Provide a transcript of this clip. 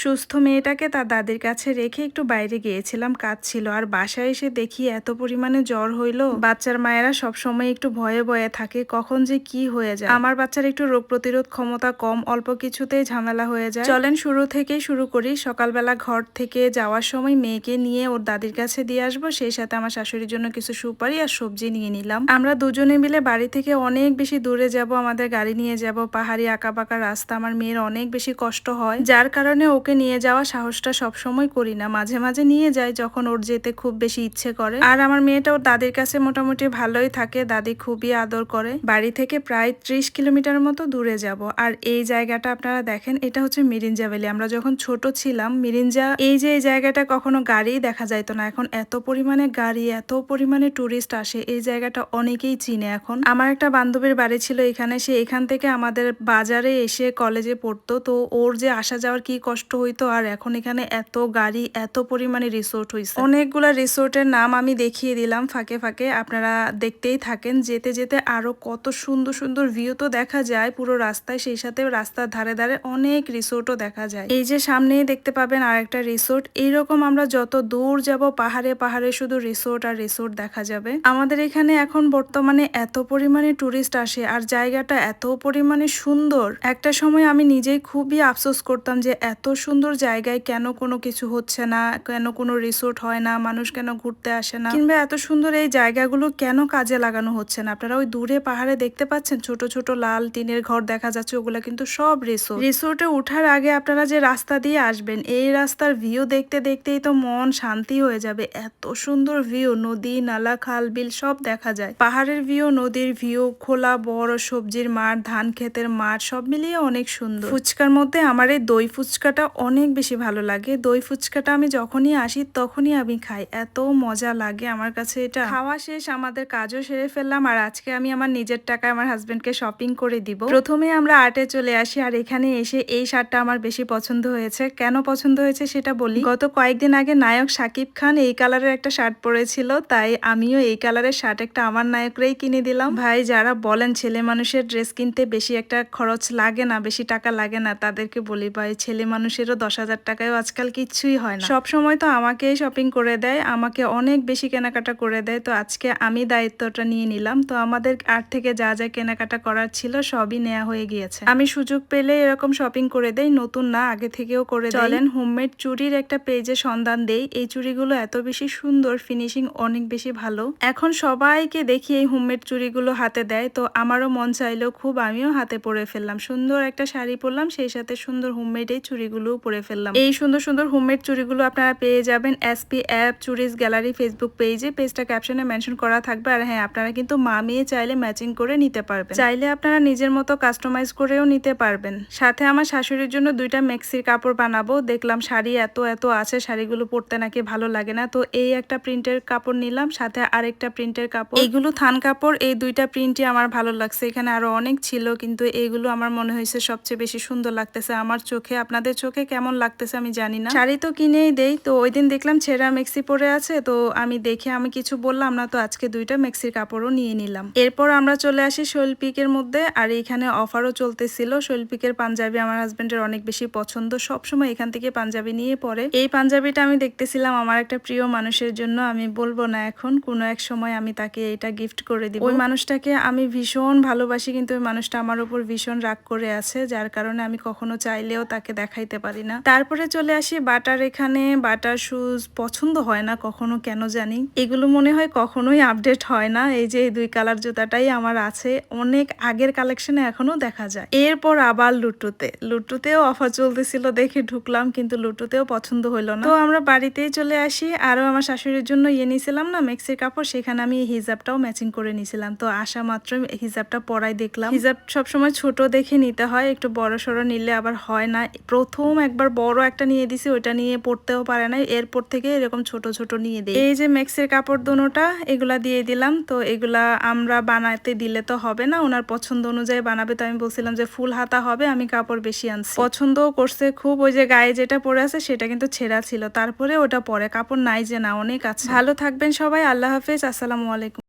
সুস্থ মেয়েটাকে তার দাদির কাছে রেখে একটু বাইরে গিয়েছিলাম, কাজ ছিল। আর বাসায় এসে দেখি এত পরিমাণে জ্বর হইল। বাচ্চার মায়েরা সব সময় একটু ভয়ে ভয়ে থাকে, কখন যে কি হয়ে যায়। আমার বাচ্চার একটু রোগ প্রতিরোধ ক্ষমতা কম, অল্প কিছুতেই ঝামেলা হয়ে যায়। চলেন শুরু থেকেই শুরু করি। সকালবেলা ঘর থেকে যাওয়ার সময় মেয়েকে নিয়ে ওর দাদির কাছে দিয়ে আসব। সেই সাথে আমার শাশুড়ির জন্য কিছু সুপারি আর সবজি নিয়ে নিলাম। আমরা দুজনে মিলে বাড়ি থেকে অনেক বেশি দূরে যাব, আমাদের গাড়ি নিয়ে যাব। পাহাড়ি আঁকা বাঁকা রাস্তা, আমার মেয়ের অনেক বেশি কষ্ট হয়। যার কারণে ওকে নিয়ে যাওয়া সাহসটা সবসময় করি না। মাঝে মাঝে নিয়ে যাই যখন ওর যেতে খুব বেশি ইচ্ছে করে। আর আমার মেয়েটা ওর দাদির কাছে মোটামুটি ভালোই থাকে। দাদি খুবই আদর করে। বাড়ি থেকে প্রায় ত্রিশ কিলোমিটার মতো দূরে যাব। আর এই জায়গাটা আপনারা দেখেন, এটা হচ্ছে মিরিঞ্জা ভ্যালি। আমরা যখন ছোট ছিলাম, মিরিঞ্জা, এই যে এই জায়গাটা কখনো গাড়ি দেখা যাইতো না। এখন এত পরিমাণে গাড়ি, এত পরিমাণে টুরিস্ট আসে। এই জায়গাটা অনেকেই চিনে এখন। আমার একটা বান্ধবীর বাড়ি ছিল এখানে। সে এখান থেকে আমাদের বাজারে এসে কলেজে পড়তো। তো ওর যে আসা যাওয়ার কি কষ্ট হইতো আর এখন এখানে এত গাড়ি, এত পরিমাণে রিসোর্ট হইছে। অনেকগুলা রিসোর্টের নাম আমি দেখিয়ে দিলাম ফাঁকে ফাঁকে, আপনারা দেখতেই থাকেন। যেতে যেতে আরও কত সুন্দর সুন্দর ভিউ তো দেখা যায় পুরো রাস্তায়, সেই সাথে রাস্তার ধারে ধারে অনেক রিসোর্টও দেখা যায়। এই যে সামনেই দেখতে পাবেন আর একটা রিসোর্ট এইরকম আমরা যত দূর যাব পাহাড়ে পাহাড়ে শুধু রিসোর্ট আর রিসোর্ট দেখা যাবে। আমাদের এখানে এখন বর্তমানে এত পরিমাণে টুরিস্ট আসে আর জায়গাটা এত পরিমাণে সুন্দর। একটা সময় আমি নিজেই খুবই আফসোস করতাম যে এত সুন্দর জায়গায় কেন কোনো কিছু হচ্ছে না? কেন কোনো রিসোর্ট হয় না? মানুষ কেন ঘুরতে আসে না? কিংবা এত সুন্দর এই জায়গাগুলো কেন কাজে লাগানো হচ্ছে না? আপনারা ওই দূরে পাহাড়ে দেখতে পাচ্ছেন, ছোট ছোট লাল টিনের ঘর দেখা যাচ্ছে, ওগুলো কিন্তু সব রিসোর্ট রিসোর্টে ওঠার আগে আপনারা যে রাস্তা দিয়ে আসবেন, এই রাস্তার ভিউ দেখতে দেখতেই তো মন শান্তি হয়ে যাবে। এত সুন্দর ভিউ নদী, নালা, খাল, বিল সব দেখা যায়। পাহাড়ের ভিউ নদীর ভিউ খোলা, বড় সবজির মাঠ, ধান ক্ষেতের মাঠ, সব মিলিয়ে অনেক সুন্দর। ফুচকার মধ্যে আমার এই দই ফুচকাটা অনেক বেশি ভালো লাগে। দই ফুচকাটা আমি যখনই আসি তখনই আমি খাই। এত মজা লাগে আমার কাছে এটা। খাওয়া শেষ, আমাদের কাজও সেরে ফেললাম আর আজকে আমি আমার নিজের টাকায় আমার হাজবেন্ডকে শপিং করে দিব। প্রথমে আমরা আর্টে চলে আসি আর এখানে এসে এই শার্টটা আমার বেশি পছন্দ হয়েছে। কেন পছন্দ হয়েছে সেটা বলি। গত কয়েকদিন আগে নায়ক সাকিব খান এই কালারের একটা শার্ট পরেছিল, তাই আমিও এই কালারের শার্ট একটা আমার নায়করাই কিনে দিলাম। ভাই, যারা বলেন ছেলে মানুষের ড্রেস কিনতে বেশি একটা খরচ লাগে না, বেশি টাকা লাগে না, তাদেরকে বলি, ভাই, ছেলে মানুষেরও দশ হাজার টাকায়ও আজকাল কিচ্ছুই হয় না। সব সময় তো আমাকেই শপিং করে দেয় আমাকে অনেক বেশি কেনাকাটা করে দেয়। তো আজকে আমি দায়িত্বটা নিয়ে নিলাম। তো আমাদের আর থেকে যা যা কেনাকাটা করার ছিল সবই নেওয়া হয়ে গিয়েছে। আমি সুযোগ পেলে এরকম শপিং করে দেই নতুন না আগে থেকেও করে চলেন হোমমেড চুরির একটা পেজে সন্ধান দেই। এই চুড়িগুলো এত বেশি সুন্দর ফিনিশিং অনেক বেশি ভালো। এখন সবাইকে দেখি এই হোমমেড চুড়িগুলো হাতে দেয়। তো আমারও মন চাইলেও খুব আমিও হাতে পরে ফেললাম। সুন্দর একটা শাড়ি পরলাম সেই সাথে সুন্দর হোমমেড এই চুড়িগুলোও পরে ফেললাম। এই সুন্দর সুন্দর হোমমেড চুড়িগুলো আপনারা পেয়ে যাবেন এসপি অ্যাপ চুরিস গ্যালারি ফেসবুক পেজে পেজটা ক্যাপশনে মেনশন করা থাকবে। আর হ্যাঁ আপনারা কিন্তু মা মেয়ে চাইলে ম্যাচিং করে নিতে পারবেন। চাইলে আপনারা নিজের মতো কাস্টমাইজ করেও নিতে পারবেন। সাথে আমার শাশুড়ির জন্য দুইটা মেক্সির কাপড় বানাবো। দেখলাম শাড়ি এত এত আছে, শাড়িগুলো পরতে নাকি ভালো লাগে না। তো এই একটা প্রিন্টের কাপড় নিলাম, সাথে আরেকটা প্রিন্টের কাপড়। এইগুলো থান কাপড়, এই দুইটা প্রিন্টই আমার ভালো লাগছে। এখানে আরও অনেক ছিল, কিন্তু এইগুলো আমার মনে হয়েছে সবচেয়ে বেশি সুন্দর লাগতেছে। আমার চোখে, আপনাদের চোখে কেমন লাগতেছে আমি জানি না। শাড়ি তো কিনেই দেই, তো ওই দিন দেখলাম ছেঁড়া মেক্সি পরে আছে, তো আমি দেখে আমি কিছু বললাম না, তো আজকে দুইটা মেক্সির কাপড়ও নিয়ে নিলাম। এরপর আমরা চলে আসি শৈল্পিকের মধ্যে, আর এইখানে অফারও চলতেছিল। শৈল্পিকের পাঞ্জাবি আমার হাজবেন্ডের অনেক বেশি পছন্দ, সবসময় এখান থেকে পাঞ্জাবি নিয়ে পরে। এই পাঞ্জাবিটা আমি দেখতেছিলাম আমার একটা প্রিয় মানুষের জন্য, আমি বলব না এখন, কোনো এক সময় আমি তাকে এটা গিফট করে দিব। ওই মানুষটাকে আমি ভীষণ ভালোবাসি, কিন্তু ওই মানুষটা আমার উপর ভীষণ রাগ করে আছে, যার কারণে আমি কখনো চাইলেও তাকে দেখাইতে পারি না। তারপরে চলে আসি বাটার এখানে। বাটার শুজ পছন্দ হয় না কখনো, কেন জানি? এগুলো মনে হয় কখনোই আপডেট হয় না। এই যে দুই কালার জুতাটাই আমার আছে। অনেক আগের কালেকশনে এখনও দেখা যায়। এরপর আবার লুটুতে। লুটুতেও অফার চলতেছিল দেখে ঢুকলাম, কিন্তু লুটুতেও পছন্দ হইল না। তো আমরা বাড়িতেই চলে আসি। আরও আমার শাশুড়ির জন্য ইয়ে নিয়েছিলাম না, মেক্সির কাপড়। সেখানে আমি হিজাবটাও ম্যাচিং করে নিয়েছিলাম। তো আসা মাত্র হিজাবটা পরাই দেখলাম। হিজাব সবসময় ছোট দেখে নিতে হয়। একটু বড় সড়ো নিলে আবার হয় না। প্রথম একবার বড় একটা নিয়ে দিছি, ওইটা নিয়ে পড়তেও পারে না এরপর থেকে এরকম ছোট ছোট নিয়ে দিই। এই যে মেক্সের কাপড় দোনোটা, এগুলা দিয়ে দিলাম। তো এগুলা আমরা বানাতে দিলে তো হবে না, ওনার পছন্দ অনুযায়ী বানাবে। তো আমি বলছিলাম যে ফুল হাতা হবে, আমি কাপড় বেশি আনছি। পছন্দও করছে খুব, ওই যে গায়ে যেটা পরে আছে সেটা কিন্তু ছেঁড়া ছিল। তারপরে ওটা পরে, কাপড় নাই যে না, অনেক আছে। ভালো থাকবেন সবাই, আল্লাহ হাফেজ, আসসালামু আলাইকুম।